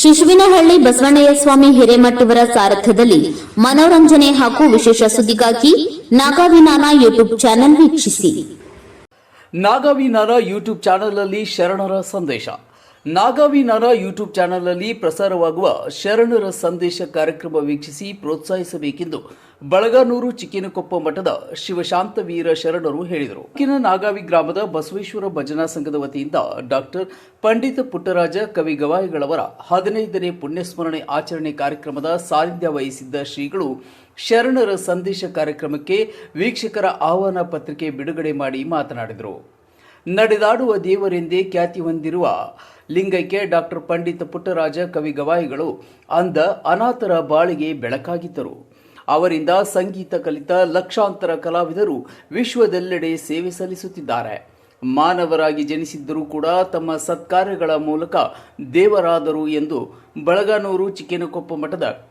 ಶಿಶುವಿನಹಳ್ಳಿ ಬಸವಣ್ಣಯ್ಯ ಸ್ವಾಮಿ ಹಿರೇಮಠವರ ಸಾರಥ್ಯದಲ್ಲಿ ಮನೋರಂಜನೆ ಹಾಗೂ ವಿಶೇಷ ಸುದ್ದಿಗಾಗಿ ನಾಗಾವಿನಾನ ಯೂಟ್ಯೂಬ್ ಚಾನೆಲ್ ವೀಕ್ಷಿಸಿ. ನಾಗಾವಿನಾನ ಯೂಟ್ಯೂಬ್ ಚಾನೆಲ್ನಲ್ಲಿ ಶರಣರ ಸಂದೇಶ. ನಾಗಾವಿನಾರ ಯೂಟ್ಯೂಬ್ ಚಾನಲ್ನಲ್ಲಿ ಪ್ರಸಾರವಾಗುವ ಶರಣರ ಸಂದೇಶ ಕಾರ್ಯಕ್ರಮ ವೀಕ್ಷಿಸಿ ಪ್ರೋತ್ಸಾಹಿಸಬೇಕೆಂದು ಬಳಗಾನೂರು ಚಿಕ್ಕಿನಕೊಪ್ಪ ಮಠದ ಶಿವಶಾಂತವೀರ ಶರಣರು ಹೇಳಿದರು. ಚಿಕ್ಕಿನ ನಾಗಾವಿ ಗ್ರಾಮದ ಬಸವೇಶ್ವರ ಭಜನಾ ಸಂಘದ ವತಿಯಿಂದ ಡಾಕ್ಟರ್ ಪಂಡಿತ ಪುಟ್ಟರಾಜ ಕವಿ ಗವಾಯಿಗಳವರ ಹದಿನೈದನೇ ಪುಣ್ಯಸ್ಮರಣೆ ಆಚರಣೆ ಕಾರ್ಯಕ್ರಮದ ಸಾನ್ನಿಧ್ಯ ವಹಿಸಿದ್ದ ಶ್ರೀಗಳು ಶರಣರ ಸಂದೇಶ ಕಾರ್ಯಕ್ರಮಕ್ಕೆ ವೀಕ್ಷಕರ ಆಹ್ವಾನ ಪತ್ರಿಕೆ ಬಿಡುಗಡೆ ಮಾಡಿ ಮಾತನಾಡಿದರು. ನಡೆದಾಡುವ ದೇವರೆಂದೇ ಖ್ಯಾತಿ ಹೊಂದಿರುವ ಲಿಂಗೈಕ್ಯ ಡಾಕ್ಟರ್ ಪಂಡಿತ ಪುಟ್ಟರಾಜ ಕವಿ ಗವಾಯಿಗಳು ಅಂದ ಅನಾಥರ ಬಾಳಿಗೆ ಬೆಳಕಾಗಿದ್ದರು. ಅವರಿಂದ ಸಂಗೀತ ಕಲಿತ ಲಕ್ಷಾಂತರ ಕಲಾವಿದರು ವಿಶ್ವದೆಲ್ಲೆಡೆ ಸೇವೆ ಸಲ್ಲಿಸುತ್ತಿದ್ದಾರೆ. ಮಾನವರಾಗಿ ಜನಿಸಿದ್ದರೂ ಕೂಡ ತಮ್ಮ ಸತ್ಕಾರ್ಯಗಳ ಮೂಲಕ ದೇವರಾದರು ಎಂದು ಬಳಗಾನೂರು ಚಿಕ್ಕೇನಕೊಪ್ಪ ಮಠದ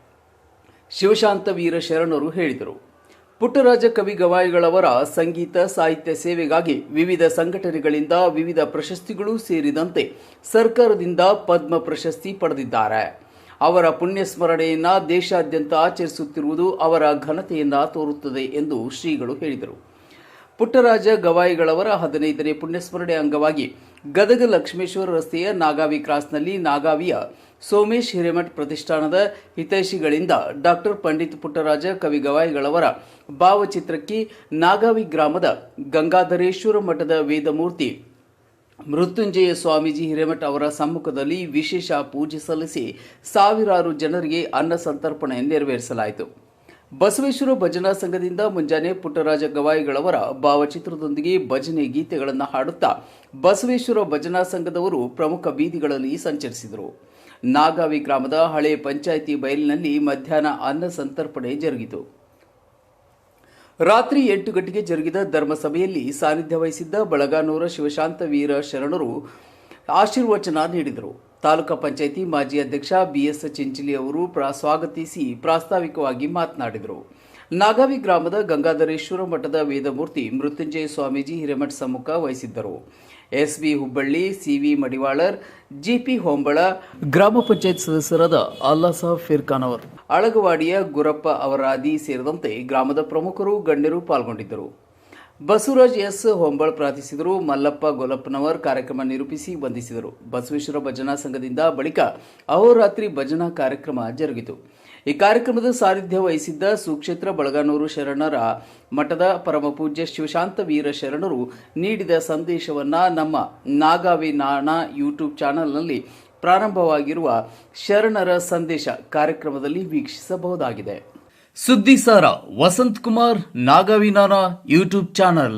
ಶಿವಶಾಂತ ವೀರ ಶರಣರು ಹೇಳಿದರು. ಪುಟ್ಟರಾಜ ಕವಿ ಗವಾಯಿಗಳವರ ಸಂಗೀತ ಸಾಹಿತ್ಯ ಸೇವೆಗಾಗಿ ವಿವಿಧ ಸಂಘಟನೆಗಳಿಂದ ವಿವಿಧ ಪ್ರಶಸ್ತಿಗಳು ಸೇರಿದಂತೆ ಸರ್ಕಾರದಿಂದ ಪದ್ಮ ಪ್ರಶಸ್ತಿ ಪಡೆದಿದ್ದಾರೆ. ಅವರ ಪುಣ್ಯ ಸ್ಮರಣೆಯನ್ನ ದೇಶಾದ್ಯಂತ ಆಚರಿಸುತ್ತಿರುವುದು ಅವರ ಘನತೆಯಿಂದ ತೋರುತ್ತದೆ ಎಂದು ಶ್ರೀಗಳು ಹೇಳಿದರು. ಪುಟ್ಟರಾಜ ಗವಾಯಿಗಳವರ ಹದಿನೈದನೇ ಪುಣ್ಯಸ್ಮರಣೆ ಅಂಗವಾಗಿ ಗದಗ ಲಕ್ಷ್ಮೇಶ್ವರ ರಸ್ತೆಯ ನಾಗಾವಿ ಕ್ರಾಸ್ನಲ್ಲಿ ನಾಗಾವಿಯ ಸೋಮೇಶ್ ಹಿರೇಮಠ್ ಪ್ರತಿಷ್ಠಾನದ ಹಿತೈಷಿಗಳಿಂದ ಡಾಕ್ಟರ್ ಪಂಡಿತ್ ಪುಟ್ಟರಾಜ ಕವಿ ಗವಾಯಿಗಳವರ ಭಾವಚಿತ್ರಕ್ಕೆ ನಾಗಾವಿ ಗ್ರಾಮದ ಗಂಗಾಧರೇಶ್ವರ ಮಠದ ವೇದಮೂರ್ತಿ ಮೃತ್ಯುಂಜಯ ಸ್ವಾಮೀಜಿ ಹಿರೇಮಠ ಅವರ ಸಮ್ಮುಖದಲ್ಲಿ ವಿಶೇಷ ಪೂಜೆ ಸಲ್ಲಿಸಿ ಸಾವಿರಾರು ಜನರಿಗೆ ಅನ್ನ ಸಂತರ್ಪಣೆ ನೆರವೇರಿಸಲಾಯಿತು. ಬಸವೇಶ್ವರ ಭಜನಾ ಸಂಘದಿಂದ ಮುಂಜಾನೆ ಪುಟ್ಟರಾಜ ಗವಾಯಿಗಳವರ ಭಾವಚಿತ್ರದೊಂದಿಗೆ ಭಜನೆ ಗೀತೆಗಳನ್ನು ಹಾಡುತ್ತಾ ಬಸವೇಶ್ವರ ಭಜನಾ ಸಂಘದವರು ಪ್ರಮುಖ ಬೀದಿಗಳಲ್ಲಿ ಸಂಚರಿಸಿದರು. ನಾಗಾವಿ ಗ್ರಾಮದ ಹಳೆ ಪಂಚಾಯಿತಿ ಬಯಲಿನಲ್ಲಿ ಮಧ್ಯಾಹ್ನ ಅನ್ನ ಸಂತರ್ಪಣೆ ಜರುಗಿತು. ರಾತ್ರಿ ಎಂಟು ಗಂಟೆಗೆ ಜರುಗಿದ ಧರ್ಮಸಭೆಯಲ್ಲಿ ಸಾನ್ನಿಧ್ಯ ವಹಿಸಿದ್ದ ಬಳಗಾನೂರ ಶಿವಶಾಂತ ವೀರ ಶರಣರು ಆಶೀರ್ವಚನ ನೀಡಿದರು. ತಾಲೂಕಾ ಪಂಚಾಯಿತಿ ಮಾಜಿ ಅಧ್ಯಕ್ಷ ಬಿಎಸ್ ಚಿಂಚಲಿ ಅವರು ಪ್ರ ಸ್ವಾಗತಿಸಿ ಪ್ರಾಸ್ತಾವಿಕವಾಗಿ ಮಾತನಾಡಿದರು. ನಾಗಾವಿ ಗ್ರಾಮದ ಗಂಗಾಧರೇಶ್ವರ ಮಠದ ವೇದಮೂರ್ತಿ ಮೃತ್ಯುಂಜಯ ಸ್ವಾಮೀಜಿ ಹಿರೇಮಠ ಸಮ್ಮುಖ ವಹಿಸಿದ್ದರು. SB Hubballi CV Madivalar GP Hombal ಗ್ರಾಮ ಪಂಚಾಯತ್ ಸದಸ್ಯರಾದ ಅಲ್ಲಾ ಸಾಬ್ ಫಿರ್ಖಾನ್ ಅವರು ಅಳಗವಾಡಿಯ ಗುರಪ್ಪ ಅವರಾದಿ ಸೇರಿದಂತೆ ಗ್ರಾಮದ ಪ್ರಮುಖರು ಗಣ್ಯರು ಪಾಲ್ಗೊಂಡಿದ್ದರು. ಬಸವರಾಜ್ ಎಸ್ ಹೊಂಬಾಳ್ ಪ್ರಾರ್ಥಿಸಿದರು, ಮಲ್ಲಪ್ಪ ಗೊಲಪ್ಪನವರ್ ಕಾರ್ಯಕ್ರಮ ನಿರೂಪಿಸಿ ವಂದಿಸಿದರು. ಬಸವೇಶ್ವರ ಭಜನಾ ಸಂಘದಿಂದ ಬಳಿಕ ಅಹೋರಾತ್ರಿ ಭಜನಾ ಕಾರ್ಯಕ್ರಮ ಜರುಗಿತು. ಈ ಕಾರ್ಯಕ್ರಮದ ಸಾನ್ನಿಧ್ಯ ವಹಿಸಿದ್ದ ಸುಕ್ಷೇತ್ರ ಬಳಗಾನೂರು ಶರಣರ ಮಠದ ಪರಮಪೂಜ್ಯ ಶಿವಶಾಂತ ವೀರ ಶರಣರು ನೀಡಿದ ಸಂದೇಶವನ್ನು ನಮ್ಮ ನಾಗಾವಿ ನಾಣ ಯೂಟ್ಯೂಬ್ ಚಾನೆಲ್ನಲ್ಲಿ ಪ್ರಾರಂಭವಾಗಿರುವ ಶರಣರ ಸಂದೇಶ ಕಾರ್ಯಕ್ರಮದಲ್ಲಿ ವೀಕ್ಷಿಸಬಹುದಾಗಿದೆ. ಸುದ್ದಿ ಸಾರ ವಸಂತ್ ಕುಮಾರ್ ನಾಗವಿನಾನ ಯೂಟ್ಯೂಬ್ ಚಾನಲ್.